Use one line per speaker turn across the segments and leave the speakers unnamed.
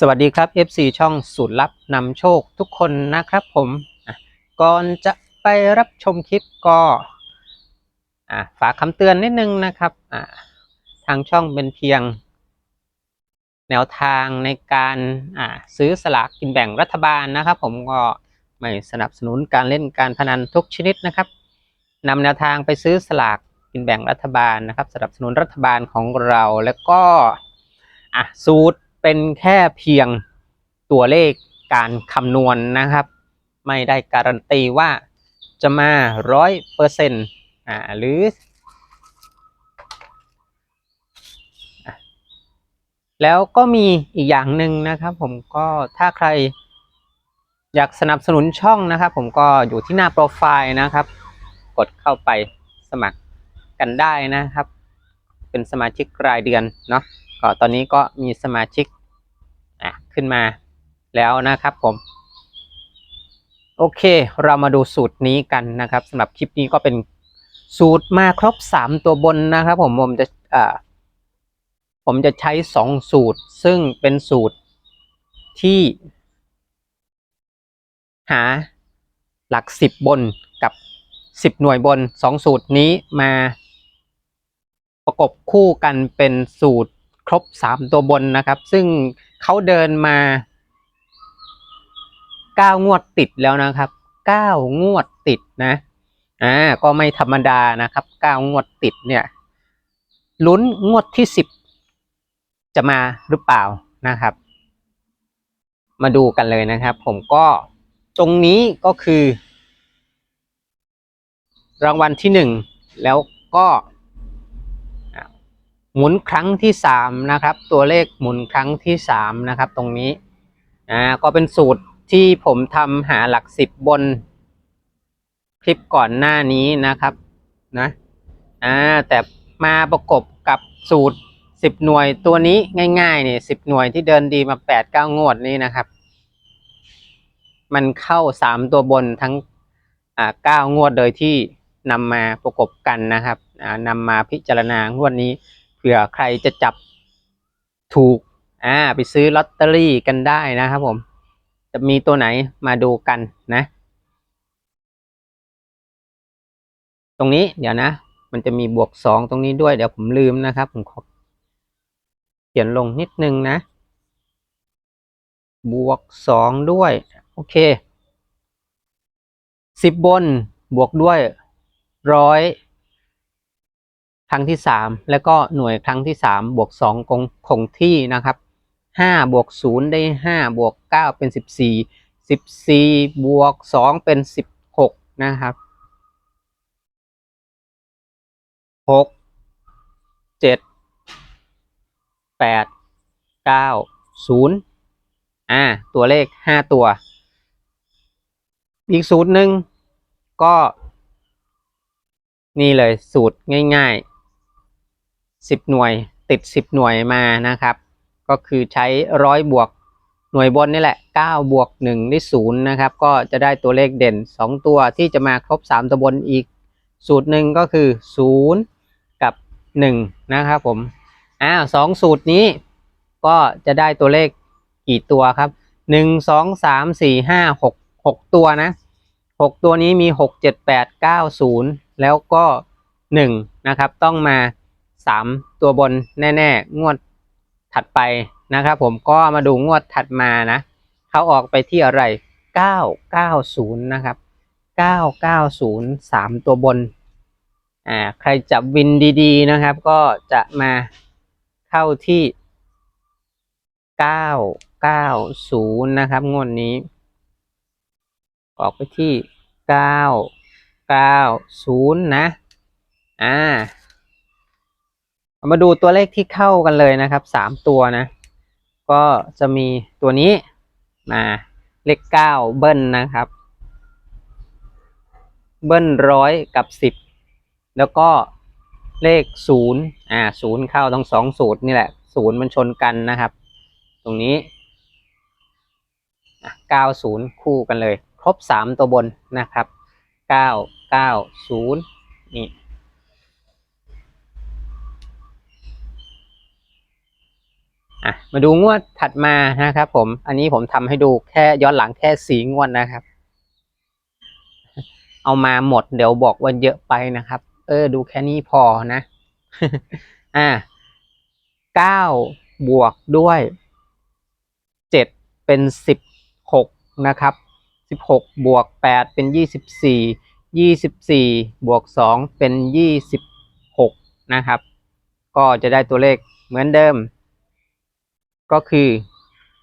สวัสดีครับ FC ช่องสูตรลับนำโชคทุกคนนะครับผมก่อนจะไปรับชมคลิปก็ฝากคำเตือนนิดนึงนะครับทางช่องเป็นเพียง แนวทางในการซื้อสลากกินแบ่งรัฐบาลนะครับ ผมก็ไม่สนับสนุนการเล่นการพนันทุกชนิดนะครับนำแนวทางไปซื้อสลากกินแบ่งรัฐบาลนะครับ สนับสนุนรัฐบาลของเราแล้วก็สูตร เป็นแค่เพียงตัวเลขการคำนวณนะครับ ไม่ได้การันตีว่าจะมาร้อยเปอร์เซ็นต์อ่าหรือ แล้วก็มีอีกอย่างหนึ่งนะครับ ผมก็ถ้าใครอยากสนับสนุนช่องนะครับ ผมก็อยู่ที่หน้าโปรไฟล์นะครับ กดเข้าไปสมัครกันได้นะครับ เป็นสมาชิกรายเดือนเนาะ ก็ตอนนี้ก็มีสมาชิกอะขึ้นมาแล้วนะครับผม โอเค เรามาดูสูตรนี้กันนะครับสำหรับคลิปนี้ก็เป็นสูตรมาครบ 3 ตัวบนนะครับ ผมผมจะอ่าผมจะใช้ 2 สูตร ซึ่งเป็นสูตรที่ หาหลัก 10 บนกับ 10 หน่วยบน 2 สูตรนี้มาประกบคู่กันเป็นสูตร ครบ3ตัวบนนะครับ ซึ่งเขาเดินมา9งวดติดแล้วนะครับ9งวดติดนะอ่าก็ไม่ธรรมดานะครับ9งวดติดเนี่ยลุ้นงวดที่10จะมาหรือเปล่านะครับ มาดูกันเลยนะครับ ผมก็ตรงนี้ก็คือ รางวัลที่1แล้วก็ หมุนครั้งที่สามนะครับ ตัวเลขหมุนครั้งที่สามนะครับ ตรงนี้อ่าก็เป็นสูตรที่ผมทำหาหลักสิบบนคลิปก่อนหน้านี้นะครับนะอ่าแต่มาประกบกับสูตรสิบหน่วยตัวนี้ง่ายๆเนี่ยสิบหน่วยที่เดินดีมาแปดเก้างวดนี้นะครับ มันเข้าสามตัวบนทั้งอ่าเก้างวดโดยที่นำมาประกบกันนะครับอ่านำมาพิจารณางวดนี้ เผื่อใครจะจับถูกอ่าไปซื้อลอตเตอรี่กันได้นะครับผม จะมีตัวไหนมาดูกันนะ ตรงนี้เดี๋ยวนะ มันจะมีบวกสองตรงนี้ด้วยเดี๋ยวผมลืมนะครับ ผมขอเขียนลงนิดนึงนะ บวกสองด้วย โอเคสิบบนบวกด้วยร้อย ครั้งที่สามแล้วก็หน่วยครั้งที่สามบวกสองคงคงที่นะครับห้าบวกศูนย์ได้ห้าบวกเก้าเป็นสิบสี่สิบสี่บวกสองเป็นสิบหกนะครับหกเจ็ดแปดเก้าศูนย์อ่าตัวเลขห้าตัว อีกสูตรหนึ่งก็ นี่เลยสูตรง่าย ๆ สิบหน่วยติดสิบหน่วยมานะครับ ก็คือใช้ร้อยบวกหน่วยบนนี่แหละเก้าบวกหนึ่งได้ศูนย์นะครับ ก็จะได้ตัวเลขเด่นสองตัวที่จะมาครบสามตัวบนอีก สูตรหนึ่งก็คือศูนย์กับหนึ่งนะครับผมอ้าวสองสูตรนี้ก็จะได้ตัวเลขกี่ตัวครับหนึ่งสองสามสี่ห้าหกหกตัวนะหกตัวนี้มีหกเจ็ดแปดเก้าศูนย์แล้วก็หนึ่งนะครับ ต้องมา สามตัวบนแน่ๆ งวดถัดไปนะครับผมก็มาดูงวดถัดมานะเขาออกไปที่อะไรเก้าเก้าศูนย์นะครับเก้าเก้าศูนย์สามตัวบนอ่าใครจับวินดีๆนะครับ ก็จะมาเข้าที่เก้าเก้าศูนย์นะครับ งวดนี้ ออกไปที่เก้าเก้าศูนย์นะอ่า มาดูตัวเลขที่เข้ากันเลยนะครับสามตัวนะ ก็จะมีตัวนี้มาเลขเก้าเบิ้ลนะครับ เบิ้ลร้อยกับสิบแล้วก็เลขศูนย์อ่าศูนย์เข้าทั้งสองสูตรนี่แหละศูนย์มันชนกันนะครับ ตรงนี้เก้าศูนย์คู่กันเลย ครบสามตัวบนนะครับเก้าเก้าศูนย์นี่ อะมาดูงวดถัดมานะครับผม อันนี้ผมทำให้ดูแค่ย้อนหลังแค่สีงวดนะครับ เอามาหมดเดี๋ยวบอกว่าเยอะไปนะครับ เออ ดูแค่นี้พอนะ อ่าเก้าบวกด้วยเจ็ดเป็นสิบหกนะครับสิบหกบวกแปดเป็นยี่สิบสี่ยี่สิบสี่บวกสองเป็นยี่สิบหกนะครับ ก็จะได้ตัวเลขเหมือนเดิม ก็คือ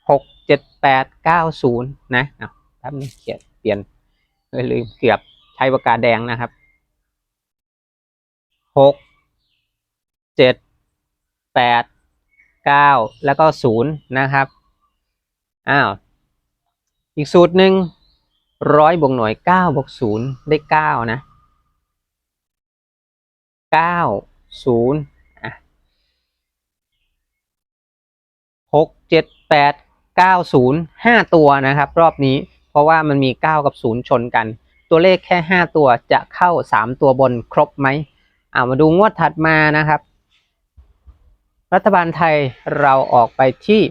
หกเจ็ดแปดเก้าศูนย์นะอะแป๊บนึงเขียนเปลี่ยนเลยลืมเกือบใช้ปากกาแดงนะครับหกเจ็ดแปดเก้าแล้วก็ศูนย์นะครับอ้าวอีกสูตรหนึ่งร้อยบวกหน่วยเก้าบวกศูนย์ได้เก้านะเก้าศูนย์อะ หกเจ็ดแปดเก้าศูนย์ห้าตัวนะครับ รอบนี้เพราะว่ามันมีเก้ากับศูนย์ชนกัน ตัวเลขแค่ห้าตัวจะเข้าสามตัวบนครบไหมอ่ามาดูงวดถัดมานะครับ รัฐบาลไทยเราออกไปที่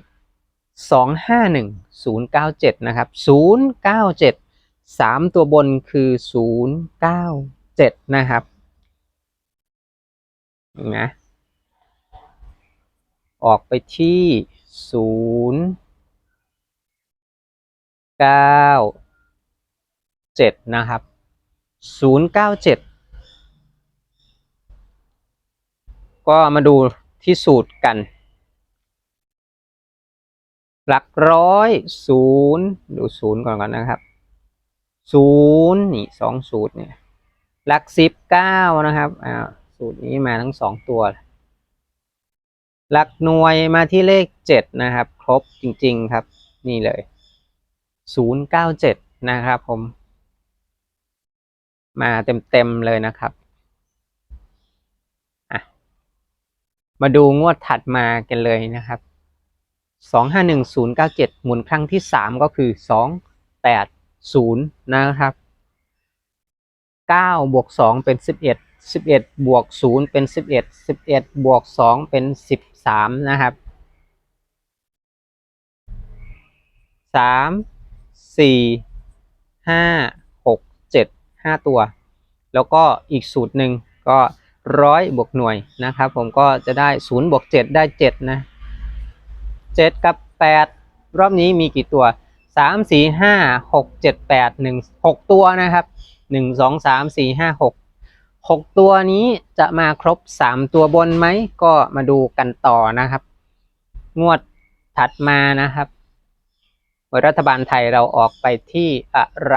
สองห้าหนึ่งศูนย์เก้าเจ็ดนะครับศูนย์เก้าเจ็ดสามตัวบนคือศูนย์เก้าเจ็ดนะครับนะออกไปที่ ศูนย์เก้าเจ็ดนะครับศูนย์เก้าเจ็ดก็มาดูที่สูตรกัน หลักร้อยศูนย์ดูศูนย์ก่อนก่อนนะครับศูนย์นี่สองสูตรเนี่ยหลักสิบเก้านะครับอ่าสูตรนี้มาทั้งสองตัว หลักหน่วยมาที่เลขเจ็ดนะครับ ครบจริง ๆ ครับ นี่เลยศูนย์เก้าเจ็ดนะครับผม มาเต็ม ๆ เลยนะครับ มาดูงวดถัดมากันเลยนะครับสองห้าหนึ่งศูนย์เก้าเจ็ดหมุนครั้งที่สามก็คือสองแปดศูนย์นะครับเก้าบวกสองเป็นสิบเอ็ด สิบเอ็ดบวกศูนย์เป็นสิบเอ็ดสิบเอ็ดบวกสองเป็นสิบสามนะครับสามสี่ห้าหกเจ็ดห้าตัว แล้วก็อีกสูตรหนึ่งก็ร้อยบวกหน่วยนะครับ ผมก็จะได้ศูนย์บวกเจ็ดได้เจ็ดนะเจ็ดกับแปดรอบนี้มีกี่ตัวสามสี่ห้าหกเจ็ดแปดหนึ่งหกตัวนะครับหนึ่งสองสามสี่ห้าหก หกตัวนี้จะมาครบสามตัวบนไหม ก็มาดูกันต่อนะครับ งวดถัดมานะครับรัฐบาลไทยเราออกไปที่อะไร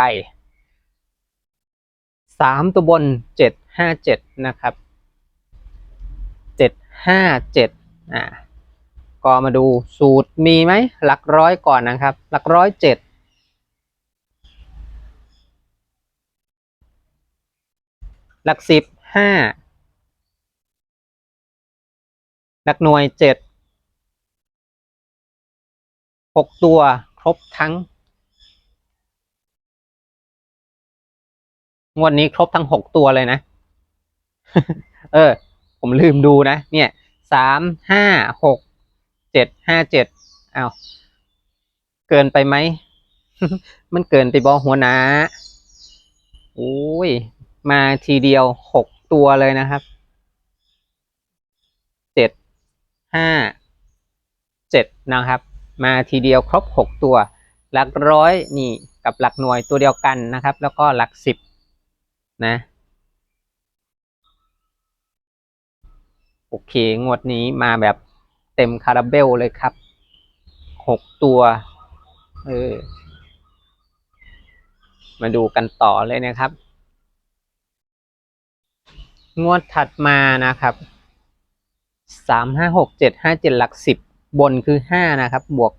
สามตัวบนเจ็ดห้าเจ็ดนะครับเจ็ดห้าเจ็ดอ่าก็มาดูสูตรมีไหมหลักร้อยก่อนนะครับ หลักร้อยเจ็ด หลักสิบห้าหลักหน่วยเจ็ดหกตัวครบทั้ง งวดนี้ครบทั้งหกตัวเลยนะ เออ ผมลืมดูนะ เนี่ยสามห้าหกเจ็ดห้าเจ็ดเอาวเกินไปไหม มันเกินไปบอหัวหนาโอ้ย มาทีเดียวหกตัวเลยนะครับเจ็ดห้าเจ็ดนะครับ มาทีเดียวครบหกตัว หลักร้อยนี่กับหลักหน่วยตัวเดียวกันนะครับ แล้วก็หลักสิบนะโอเค งวดนี้มาแบบเต็มคาราเบลเลยครับหกตัวเออมาดูกันต่อเลยนะครับ งวดถัดมานะครับสามห้าหกเจ็ดห้าเจ็ดหลักสิบบนคือห้านะครับ บวก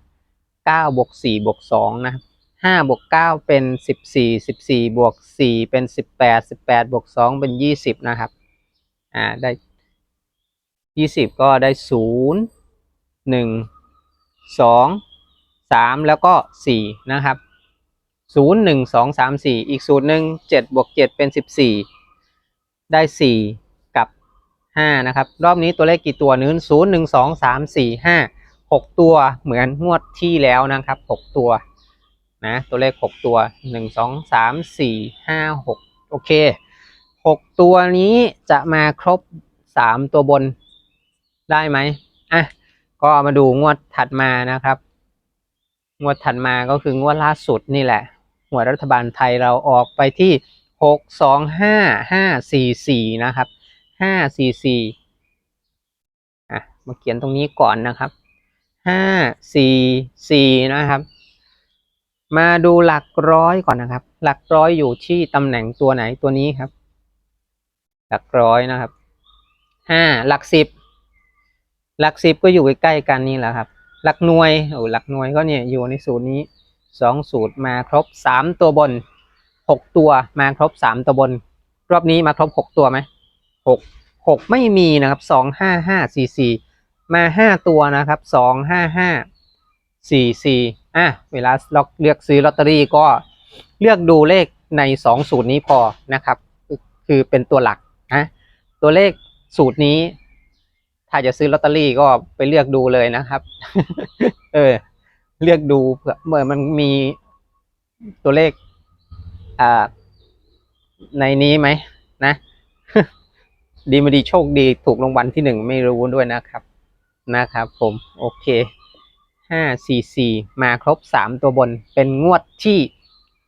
เก้าบวกสี่บวกสองนะครับห้าบวกเก้าเป็นสิบสี่สิบสี่บวกสี่เป็นสิบแปดสิบแปดบวกสองเป็นยี่สิบนะครับ อ่าได้ยี่สิบก็ได้ศูนย์หนึ่งสองสามแล้วก็สี่นะครับศูนย์หนึ่งสองสามสี่อีกสูตรหนึ่งเจ็ดบวกเจ็ดเป็นสิบสี่ ได้สี่กับห้านะครับ รอบนี้ตัวเลขกี่ตัวนึงศูนย์หนึ่งสองสามสี่ห้าหกตัวเหมือนงวดที่แล้วนะครับหกตัวนะตัวเลขหกตัวหนึ่งสองสามสี่ห้าหกโอเคหกตัวนี้จะมาครบสามตัวบนได้ไหมอะก็มาดูงวดถัดมานะครับ งวดถัดมาก็คืองวดล่าสุดนี่แหละ หวยรัฐบาลไทยเราออกไปที่ หกสองห้าห้าสี่สี่นะครับห้าสี่สี่อะมาเขียนตรงนี้ก่อนนะครับห้าสี่สี่นะครับ มาดูหลักร้อยก่อนนะครับ หลักร้อยอยู่ที่ตำแหน่งตัวไหนตัวนี้ครับ หลักร้อยนะครับห้าหลักสิบหลักสิบก็อยู่ใกล้ๆกันนี่แหละครับ หลักหน่วยโอ้หลักหน่วยก็เนี่ยอยู่ในสูตรนี้สองสูตรมาครบสามตัวบน หกตัวมาครบสามตัวบน รอบนี้มาครบหกตัวไหมหกหกไม่มีนะครับสองห้าห้าสี่สี่มาห้าตัวนะครับสองห้าห้าสี่สี่อะเวลาเราเลือกซื้อลอตเตอรี่ก็เลือกดูเลขในสองสูตรนี้พอนะครับ คือเป็นตัวหลักนะตัวเลขสูตรนี้ ถ้าจะซื้อลอตเตอรี่ก็ไปเลือกดูเลยนะครับ เออ เลือกดูเผื่อเมื่อมันมีตัวเลข ในนี้ไหมนะ ดีไม่ดีโชคดีถูกรางวัลที่หนึ่งไม่รู้ด้วยนะครับ นะครับ ผมโอเคห้าสี่สี่มาครบสามตัวบนเป็นงวดที่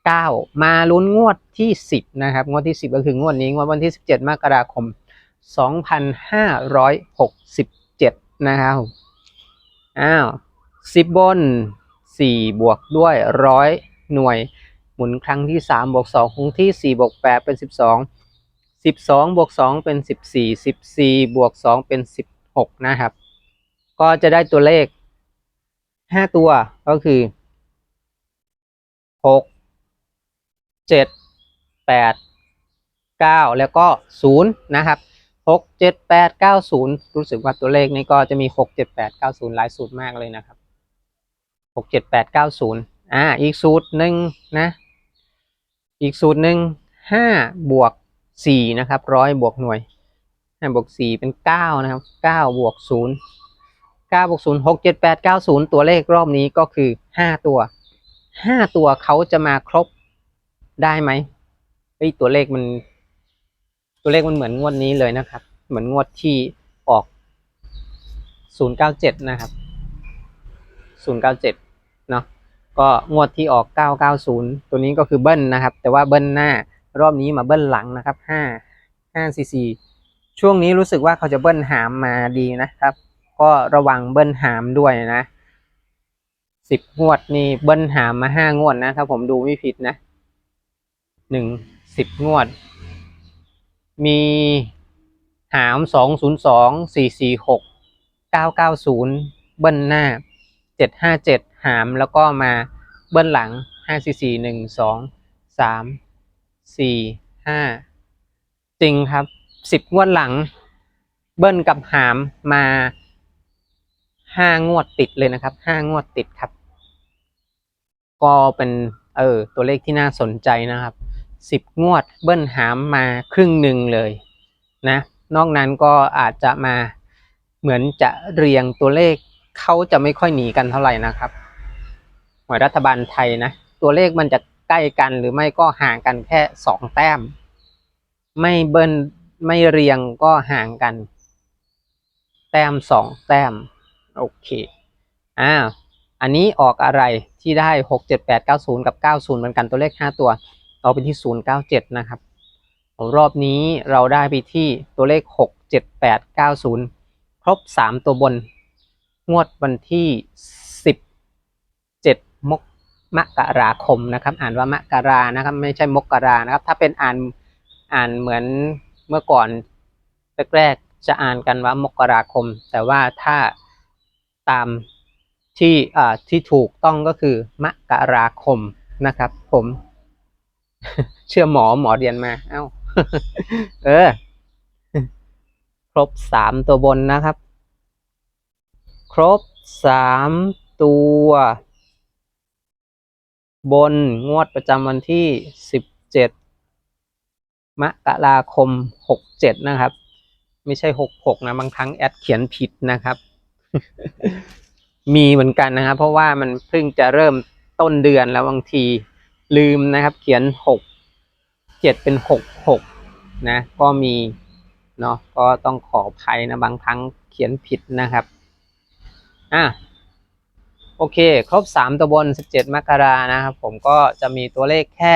เก้ามาลุ้นงวดที่สิบนะครับ งวดที่สิบก็คืองวดนี้งวดวันที่สิบเจ็ดมกราคม2,567นห้าร้อยหกสิบเจ็ดนะครับอ้าว10บบน4บวกด้วยร้อยหน่วย มุนครั้งที่3บวก2ครั้งที่4บวก8เป็น 12 12บวก2เป็น 14 14บวก2เป็น 16 นะครับ ก็จะได้ตัวเลข 5 ตัวก็คือ 6 7 8 9 แล้วก็ 0 นะครับหกเจ็ดแปดเก้าศูนย์รู้สึกว่าตัวเลขนี้ก็จะมีหกเจ็ดแปดเก้าศูนย์หลายสูตรมากเลยนะครับหกเจ็ดแปดเก้าศูนย์อ่าอีกสูตรหนึ่งนะ อีกสูตรหนึ่งห้าบวกสี่นะครับร้อยบวกหน่วยห้าบวกสี่เป็นเก้านะครับเก้าบวกศูนย์เก้าบวกศูนย์หกเจ็ดแปดเก้าศูนย์ตัวเลขรอบนี้ก็คือห้าตัวห้าตัวเขาจะมาครบได้ไหมเฮ้ยตัวเลขมัน ตัวเลขมันเหมือนงวดนี้เลยนะครับ เหมือนงวดที่ออก097นะครับ097เนาะ ก็งวดที่ออก 990 ตัวนี้ก็คือเบิ้ลนะครับ แต่ว่าเบิ้ลหน้ารอบนี้มาเบิ้ลหลังนะครับ 5 5 cc ช่วงนี้รู้สึกว่าเขาจะเบิ้ลหามมาดีนะครับ ก็ระวังเบิ้ลหามด้วยนะสิบงวดนี่เบิ้ลหามมาห้างวดนะถ้าผมดูไม่ผิดนะหนึ่งสิบงวด มีหามสองศูนย์สองสี่สี่หกเก้าเก้าศูนย์เบิ้ลหน้าเจ็ดห้าเจ็ด หามแล้วก็มาเบิ้ลหลังห้าสี่สี่หนึ่งสองสามสี่ห้าจริงครับสิบงวดหลัง เบิ้ลกับหามมาห้างวดติดเลยนะครับห้างวดติดครับ ก็เป็นเออตัวเลขที่น่าสนใจนะครับสิบงวดเบิ้ลหามมาครึ่งหนึ่งเลยนะ นอกนั้นก็อาจจะมาเหมือนจะเรียงตัวเลขเขาจะไม่ค่อยหนีกันเท่าไหร่นะครับ วยรัฐบาลไทยนะ ตัวเลขมันจะใกล้กันหรือไม่ก็ห่างกันแค่สองแต้ม ไม่เบิ้ลไม่เรียงก็ห่างกัน แต้มสองแต้ม โอเคอ้าอันนี้ออกอะไรที่ได้หกเจ็ดแปดเก้าศูนย์กับเก้าศูนย์เหมือนกันตัวเลขห้าตัวเอาไปที่097นะครับรอบนี้เราได้ไปที่ตัวเลข6 7 8 9 0ครบ3ตัวบน งวดวันที่ มกราคมนะครับ อ่านว่ามกรานะครับ ไม่ใช่มกรานะครับ ถ้าเป็นอ่านอ่านเหมือนเมื่อก่อนแรกๆจะอ่านกันว่ามกราคม แต่ว่าถ้าตามที่อ่าที่ถูกต้องก็คือมกราคมนะครับ ผม เชื่อหมอหมอเรียนมา เอ้า เออ ครบสามตัวบนนะครับ ครบสามตัว บนงวดประจำวันที่สิบเจ็ดมกราคมหกเจ็ดนะครับ ไม่ใช่หกหกนะ บางครั้งแอดเขียนผิดนะครับ มีเหมือนกันนะครับ เพราะว่ามันเพิ่งจะเริ่มต้นเดือนแล้วบางทีลืมนะครับ เขียนหกเจ็ดเป็นหกหกนะ ก็มีเนาะก็ต้องขออภัยนะ บางครั้งเขียนผิดนะครับ อะ โอเค ครบสามตัวบนสิบเจ็ดมกรานะครับ ผมก็จะมีตัวเลขแค่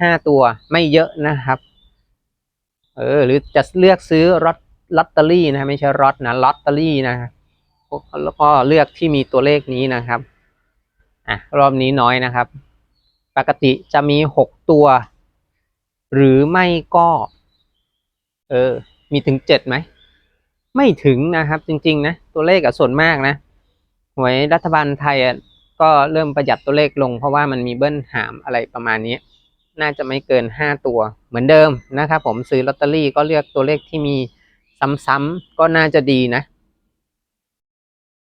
ห้าตัวไม่เยอะนะครับ เออ หรือจะเลือกซื้อลอตลอตเตอรี่นะไม่ใช่รอตนะลอตเตอรี่นะครับแล้วก็เลือกที่มีตัวเลขนี้นะครับ อะ รอบนี้น้อยนะครับ ปกติจะมีหกตัว หรือไม่ก็ เออ มีถึงเจ็ดไหม ไม่ถึงนะครับ จริง ๆ นะ ตัวเลขอะส่วนมากนะ หวยรัฐบาลไทยอะก็เริ่มประหยัดตัวเลขลง เพราะว่ามันมีเบิ้ลหามอะไรประมาณนี้ น่าจะไม่เกินห้าตัวเหมือนเดิมนะครับผมซื้อลอตเตอรี่ก็เลือกตัวเลขที่มีซ้ำๆก็น่าจะดีนะ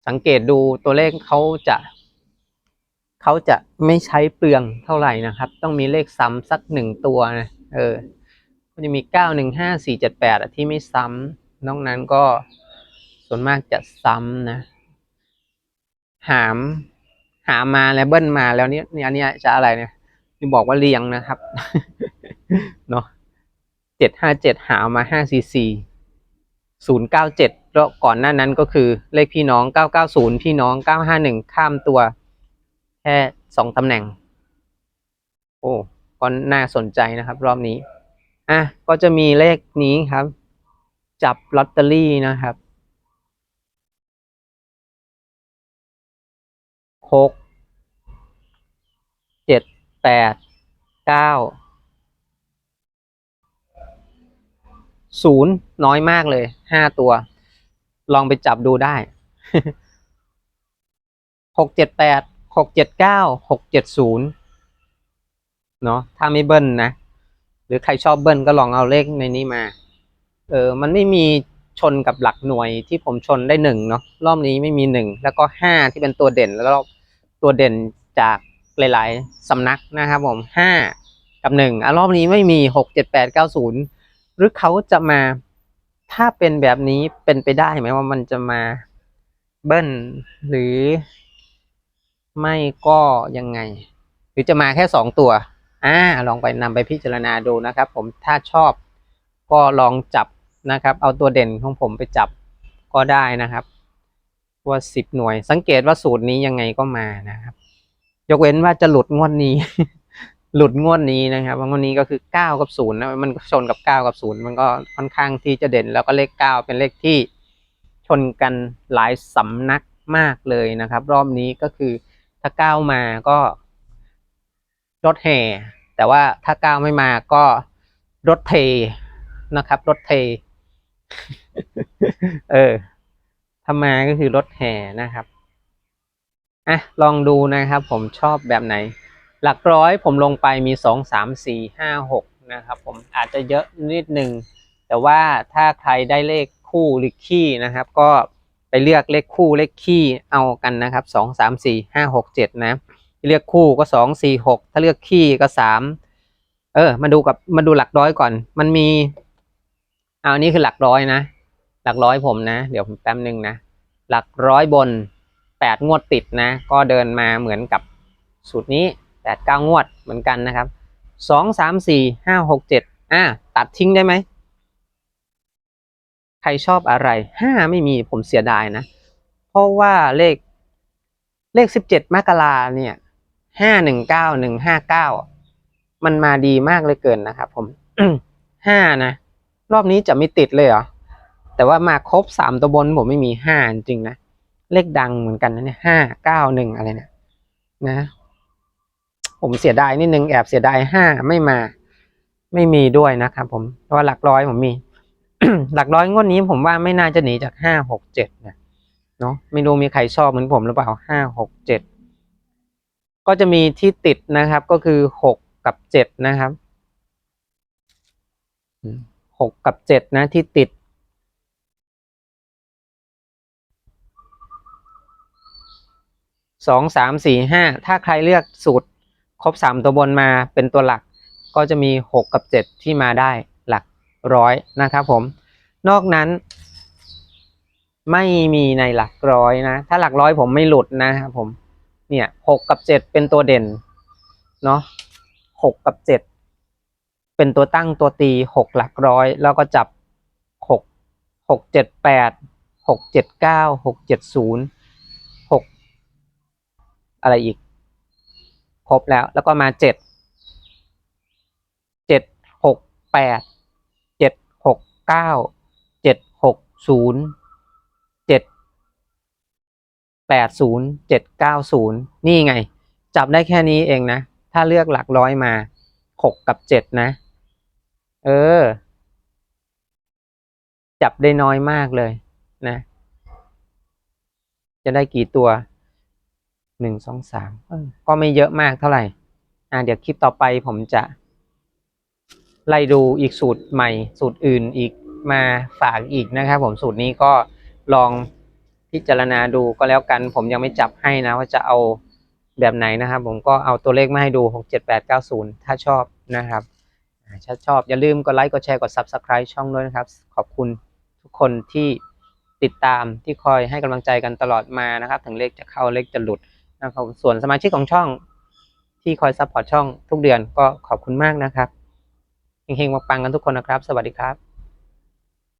สังเกตดูตัวเลขเขาจะเขาจะไม่ใช้เปลืองเท่าไหร่นะครับ ต้องมีเลขซ้ำสักหนึ่งตัวนะเออก็จะมีเก้าหนึ่งห้าสี่เจ็ดแปดที่ไม่ซ้ำนอกนั้นก็ส่วนมากจะซ้ำนะ หาม หามาแล้วเบิ้ลมาแล้วเนี่ยเนี่ยอันเนี้ยจะอะไรเนี่ยที่บอกว่าเรียงนะครับเนาะเจ็ดห้าเจ็ดหามาห้าสี่สี่ศูนย์เก้าเจ็ดแล้วก่อนหน้านั้นก็คือเลขพี่น้องเก้าเก้าศูนย์พี่น้องเก้าห้าหนึ่งข้ามตัว แค่สองตำแหน่ง โอ้ก็น่าสนใจนะครับ รอบนี้ อะก็จะมีเลขนี้ครับ จับลอตเตอรี่นะครับ หกเจ็ดแปดเก้าศูนย์น้อยมากเลยห้าตัว ลองไปจับดูได้หกเจ็ดแปดหกเจ็ดเก้าหกเจ็ดศูนย์เนาะถ้าไม่เบิ้ลนะ หรือใครชอบเบิ้ลก็ลองเอาเลขในนี้มา เออ มันไม่มีชนกับหลักหน่วยที่ผมชนได้หนึ่งเนาะรอบนี้ไม่มีหนึ่งแล้วก็ห้าที่เป็นตัวเด่นแล้วก็ ตัวเด่นจากหลาย ๆ สำนักนะครับผมห้ากับหนึ่งอะรอบนี้ไม่มีหกเจ็ดแปดเก้าศูนย์หรือเขาจะมาถ้าเป็นแบบนี้เป็นไปได้ไหมว่ามันจะมาเบิ้ลหรือ ไม่ก็ยังไง หรือจะมาแค่สองตัวอ่าลองไปนำไปพิจารณาดูนะครับ ผมถ้าชอบก็ลองจับนะครับ เอาตัวเด่นของผมไปจับก็ได้นะครับ ว่าสิบหน่วย สังเกตว่าสูตรนี้ยังไงก็มานะครับ ยกเว้นว่าจะหลุดงวดนี้ หลุดงวดนี้นะครับงวดนี้ก็คือเก้ากับศูนย์นะมันชนกับเก้ากับศูนย์มันก็ค่อนข้างที่จะเด่น แล้วก็เลขเก้าเป็นเลขที่ชนกันหลายสำนักมากเลยนะครับ รอบนี้ก็คือถ้าเก้ามาก็รถแห่ แต่ว่าถ้าเก้าไม่มาก็รถเทนะครับ รถเท เออ ถ้ามาก็คือรถแห่นะครับอะลองดูนะครับ ผมชอบแบบไหน หลักร้อยผมลงไปมีสองสามสี่ห้าหกนะครับ ผมอาจจะเยอะนิดหนึ่งแต่ว่าถ้าใครได้เลขคู่หรือขี้นะครับ ก็ไปเลือกเลขคู่เลขขี้เอากันนะครับสองสามสี่ห้าหกเจ็ดนะเลือกคู่ก็สองสี่หกถ้าเลือกขี้ก็สามเออมาดูกับมาดูหลักร้อยก่อน มันมีเอาอันนี้คือหลักร้อยนะ หลักร้อยผมนะ เดี๋ยวผมแป๊บนึงนะ หลักร้อยบนแปดงวดติดนะ ก็เดินมาเหมือนกับสูตรนี้แปดเก้างวดเหมือนกันนะครับสองสามสี่ห้าหกเจ็ดอะตัดทิ้งได้ไหม ใครชอบอะไรห้าไม่มีผมเสียดายนะ เพราะว่าเลขเลขสิบเจ็ดมกราเนี่ยห้าหนึ่งเก้าหนึ่งห้าเก้ามันมาดีมากเลยเกินนะครับผมห้านะ รอบนี้จะไม่ติดเลยเหรอ แต่ว่ามาครบสามตัวบนผมไม่มีห้าจริงนะ เลขดังเหมือนกันนะเนี่ยห้าเก้าหนึ่งอะไรเนี่ยนะ ผมเสียดายนิดนึงแอบเสียดายห้าไม่มา ไม่มีด้วยนะครับผมเพราะว่าหลักร้อยผมมี หลักร้อยงวดนี้ผมว่าไม่น่าจะหนีจากห้าหกเจ็ดนะเนาะไม่รู้มีใครชอบเหมือนผมหรือเปล่าห้าหกเจ็ดก็จะมีที่ติดนะครับ ก็คือหกกับเจ็ดนะครับหกกับเจ็ดนะที่ติด สองสามสี่ห้าถ้าใครเลือกสูตรครบสามตัวบนมาเป็นตัวหลักก็จะมีหกกับเจ็ดที่มาได้หลักร้อยนะครับผมนอกนั้น ไม่มีในหลักร้อยนะ ถ้าหลักร้อยผมไม่หลุดนะครับผมเนี่ยหกกับเจ็ดเป็นตัวเด่นเนาะหกกับเจ็ดเป็นตัวตั้งตัวตีหกหลักร้อย แล้วก็จับหกหกเจ็ดแปดหกเจ็ดเก้าหกเจ็ดศูนย์ อะไรอีก ครบแล้ว แล้วก็มาเจ็ดเจ็ดหกแปดเจ็ดหกเก้าเจ็ดหกศูนย์เจ็ดแปดศูนย์เจ็ดเก้าศูนย์นี่ไง จับได้แค่นี้เองนะ ถ้าเลือกหลักร้อยมาหกกับเจ็ดนะ เออ จับได้น้อยมากเลยนะ จะได้กี่ตัว หนึ่งสองสามเออก็ไม่เยอะมากเท่าไหร่ อ่าเดี๋ยวคลิปต่อไปผมจะ ไล่ดูอีกสูตรใหม่ สูตรอื่นอีกมาฝากอีกนะครับ ผมสูตรนี้ก็ลองพิจารณาดูก็แล้วกัน ผมยังไม่จับให้นะว่าจะเอาแบบไหนนะครับ ผมก็เอาตัวเลขมาให้ดูหกเจ็ดแปดเก้าศูนย์ถ้าชอบนะครับอ่าถ้าชอบอย่าลืมกดไลค์กดแชร์กด subscribe ช่องด้วยนะครับ ขอบคุณทุกคนที่ติดตามที่คอยให้กำลังใจกันตลอดมานะครับ ถึงเลขจะเข้าเลขจะหลุด นะครับส่วนสมาชิกของช่องที่คอยซัพพอร์ตช่องทุกเดือนก็ขอบคุณมากนะครับเฮงๆมาปังกันทุกคนนะครับ สวัสดีครับ